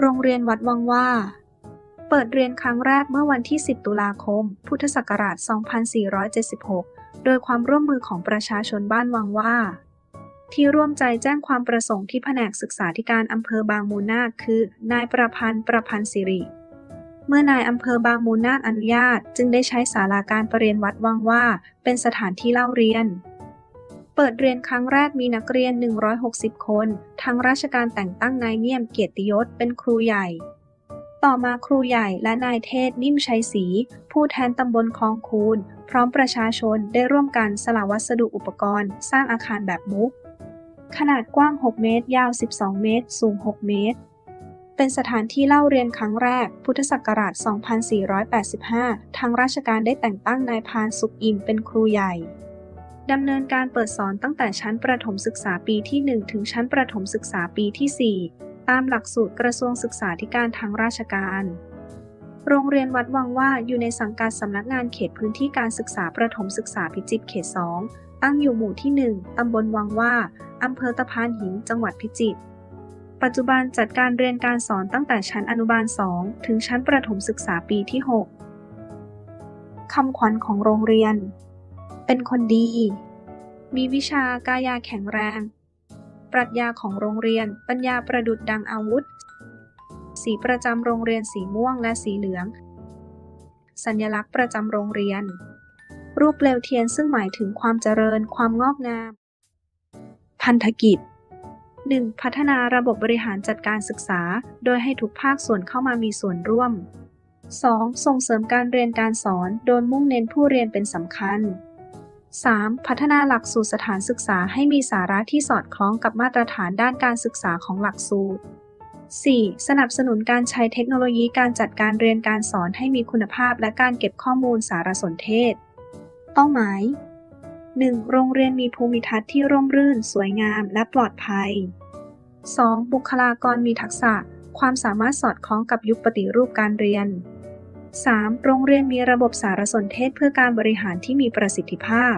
โรงเรียนวัดวังว่า เปิดเรียนครั้งแรกเมื่อวันที่ 10 ตุลาคม พุทธศักราช 2476 โดยความร่วมมือของประชาชนบ้านวังว่า ที่ร่วมใจแจ้งความประสงค์ที่แผนกศึกษาธิการอำเภอบางมูลนาคคือ นายประพันธ์ประพันธ์สิริเมื่อนายอำเภอบางมูลนาคอนุญาต จึงได้ใช้ศาลาการประเรียนวัดวังว่า เป็นสถานที่เล่าเรียน เปิดเรียนครั้งแรกมีนักเรียน 160 คน ทั้งราชการแต่งตั้งนายเงี่ยมเกียรติยศเป็นครูใหญ่ ต่อมาครูใหญ่และนายเทศนิ่มชัยศรีผู้แทนตำบลคลองคูนพร้อมประชาชนได้ร่วมกันสละวัสดุอุปกรณ์ สร้างอาคารแบบมุก ขนาดกว้าง 6 เมตร ยาว 12 เมตร สูง 6 เมตร เป็นสถานที่เล่าเรียนครั้งแรก พุทธศักราช 2485 ทางราชการได้แต่งตั้งนายพานสุขอิ่มเป็นครูใหญ่ ดำเนินการเปิดสอนตั้งแต่ชั้นประถมศึกษาปีที่ 1 ถึงชั้นประถมศึกษาปีที่ 4 ตามหลักสูตรกระทรวงศึกษาธิการทางราชการ โรงเรียนวัดวังว่าอยู่ในสังกัดสำนักงานเขตพื้นที่การศึกษาประถมศึกษาพิจิตรเขต 2 ตั้งอยู่หมู่ที่ 1 ตำบลวังว่า อำเภอตะพานหิน จังหวัดพิจิตรปัจจุบันจัดการเรียนการสอนตั้งแต่ชั้นอนุบาล 2 ถึงชั้นประถมศึกษาปีที่ 6 คำขวัญของโรงเรียน เป็นคนดี มีวิชากายาแข็งแรง ปรัชญาของโรงเรียนปัญญาประดุดดังอาวุธ สีประจำโรงเรียนสีม่วงและสีเหลือง สัญลักษณ์ประจำโรงเรียน รูปเปลวเทียนซึ่งหมายถึงความเจริญความงอกงาม พันธกิจ 1. พัฒนาระบบบริหารจัดการศึกษา โดยให้ทุกภาคส่วนเข้ามามีส่วนร่วม 2. ส่งเสริมการเรียนการสอน โดยมุ่งเน้นผู้เรียนเป็นสำคัญ 3. พัฒนาหลักสูตรสถานศึกษาให้มีสาระที่สอดคล้องกับมาตรฐานด้านการศึกษาของหลักสูตร 4. สนับสนุนการใช้เทคโนโลยีการจัดการเรียนการสอนให้มีคุณภาพและการเก็บข้อมูลสารสนเทศ เป้าหมาย 1. โรงเรียนมีภูมิทัศน์ที่ร่มรื่น สวยงาม และปลอดภัย 2. บุคลากรมีทักษะ ความสามารถสอดคล้องกับยุคปฏิรูปการเรียน 3. โรงเรียนมีระบบสารสนเทศเพื่อการบริหารที่มีประสิทธิภาพ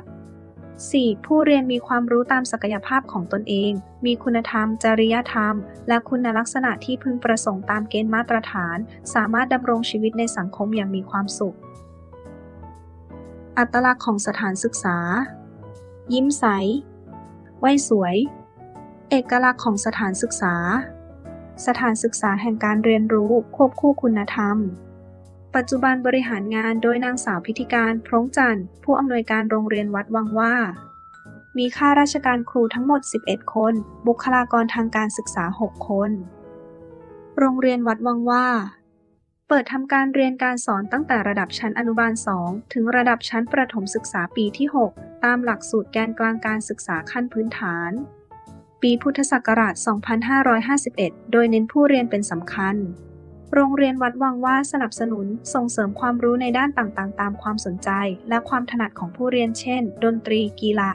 4. ผู้เรียนมีความรู้ตามศักยภาพของตนเอง มีคุณธรรม จริยธรรม และคุณลักษณะที่พึงประสงค์ตามเกณฑ์มาตรฐาน สามารถดำรงชีวิตในสังคมอย่างมีความสุข อัตลักษณ์ของสถานศึกษา ยิ้มใสไหวสวย เอกลักษณ์ของสถานศึกษา สถานศึกษาแห่งการเรียนรู้ควบคู่คุณธรรม ปัจจุบันบริหารงานโดยนางสาวพิธีการพร้งจันทร์ผู้อำนวยการโรงเรียนวัดวังว่า มีข้าราชการครูทั้งหมด 11 คน บุคลากรทางการศึกษา 6 คน โรงเรียนวัดวังว่า เปิดทำการเรียนการสอนตั้งแต่ระดับชั้นอนุบาล 2 ถึงระดับชั้นประถมศึกษาปีที่ 6 ตามหลักสูตรแกนกลางการศึกษาขั้นพื้นฐาน ปีพุทธศักราช 2551 โดยเน้นผู้เรียนเป็นสำคัญ โรงเรียนวัดวังว่าสนับสนุนส่งเสริมความรู้ในด้านต่างๆ ตามความสนใจ และความถนัดของผู้เรียนเช่น ดนตรี กีฬา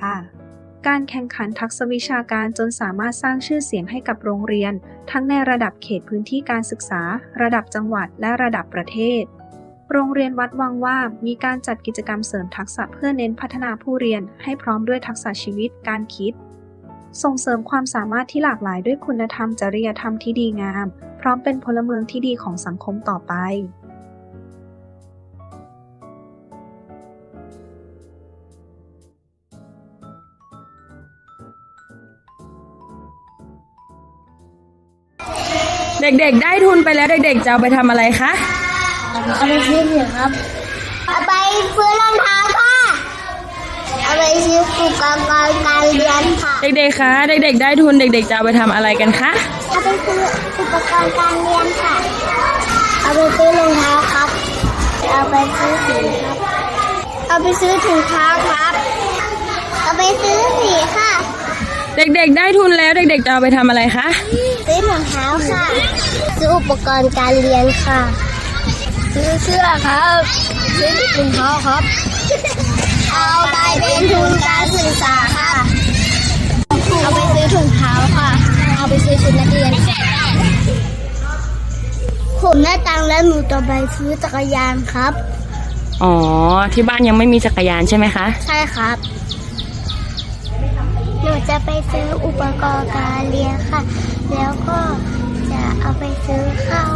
การแข่งขันทักษะวิชาการจนสามารถสร้างชื่อเสียงให้กับโรงเรียน ทั้งในระดับเขตพื้นที่การศึกษา ระดับจังหวัดและระดับประเทศ โรงเรียนวัดวังว่ามีการจัดกิจกรรมเสริมทักษะเพื่อเน้นพัฒนาผู้เรียน ให้พร้อมด้วยทักษะชีวิต การคิด ส่งเสริมความสามารถที่หลากหลายด้วยคุณธรรมจริยธรรมที่ดีงาม ร้อมเป็นพลเมืองที่ดีของสังคมต่อไปเด็กๆ ได้ทุนไปแล้วเด็กๆ จะเอาไปทำอะไรคะ เอาไปซื้อเหรียญครับ เอาไปซื้อรองเท้า เอาไปซื้ออุปกรณ์การเรียนค่ะ เด็กๆ คะ เด็กๆ ได้ทุน เด็ก ๆ จะเอาไปทำอะไรกันคะ เอาไปซื้ออุปกรณ์การเรียนค่ะ เอาไปซื้อรองเท้าครับ เอาไปซื้อสีครับ เอาไปซื้อถุงเท้าครับ เอาไปซื้อสีค่ะ เด็กๆ ได้ทุนแล้ว เด็ก ๆ จะเอาไปทำอะไรคะ ซื้อถุงเท้าค่ะ ซื้ออุปกรณ์การเรียนค่ะ ซื้อเสื้อครับ ซื้อถุงเท้าครับ เอาไปเป็นทุนการศึกษาค่ะ เอาไปซื้อถุงเท้าค่ะ เอาไปซื้อชุดนักเรียนค่ะผมได้ตังค์แล้วหนูจะไปซื้อจักรยานครับ อ๋อ ที่บ้านยังไม่มีจักรยานใช่ไหมคะ ใช่ครับ หนูจะไปซื้ออุปกรณ์การเรียนค่ะ แล้วก็จะเอาเอาไปซื้อข้าว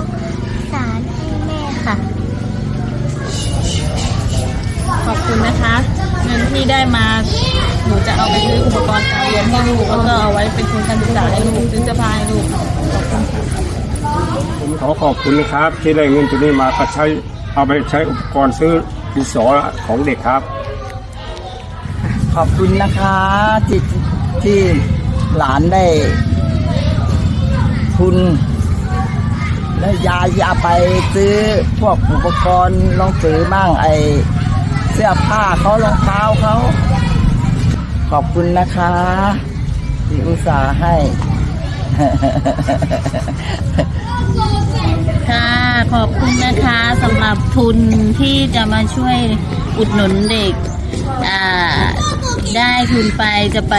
ที่ได้มาหนูจะเอาไปซื้ออุปกรณ์การเรียนให้ลูกแล้วก็เอาไว้เป็นทุนการศึกษาให้ลูกซื้อเสื้อผ้าให้ลูกขอบคุณค่ะผมขอขอบคุณนะครับ ที่ได้เงินตัวนี้มาก็ใช้เอาไปใช้อุปกรณ์ซื้อดินสอของเด็กครับ ขอบคุณนะคะที่ที่หลานได้ ทุน แล้วยายยาไปซื้อพวกอุปกรณ์รองสือมั่งไอ เสื้อผ้าเขารองเท้าเขา ขอบคุณนะคะ ที่อุตส่าห์ให้ ค่ะขอบคุณนะคะสำหรับทุนที่จะมาช่วยอุดหนุนเด็กได้ทุนไปจะไป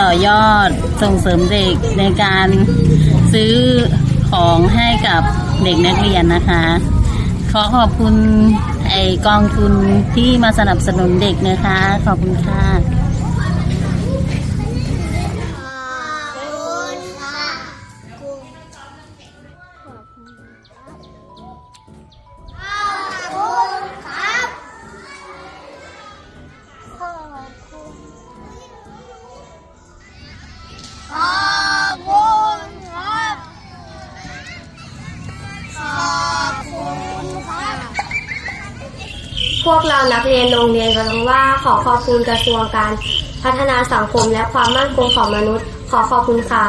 ต่อยอดส่งเสริมเด็กในการซื้อของให้กับเด็กนักเรียนนะคะ ขอขอบคุณ ไอกองทุนที่มาสนับสนุนเด็กนะคะ ขอบคุณค่ะ พวกเรานักเรียนโรงเรียนกำลังว่าขอขอบคุณกระทรวงการ พัฒนาสังคมและความมั่นคงของมนุษย์ ขอขอบคุณค่ะ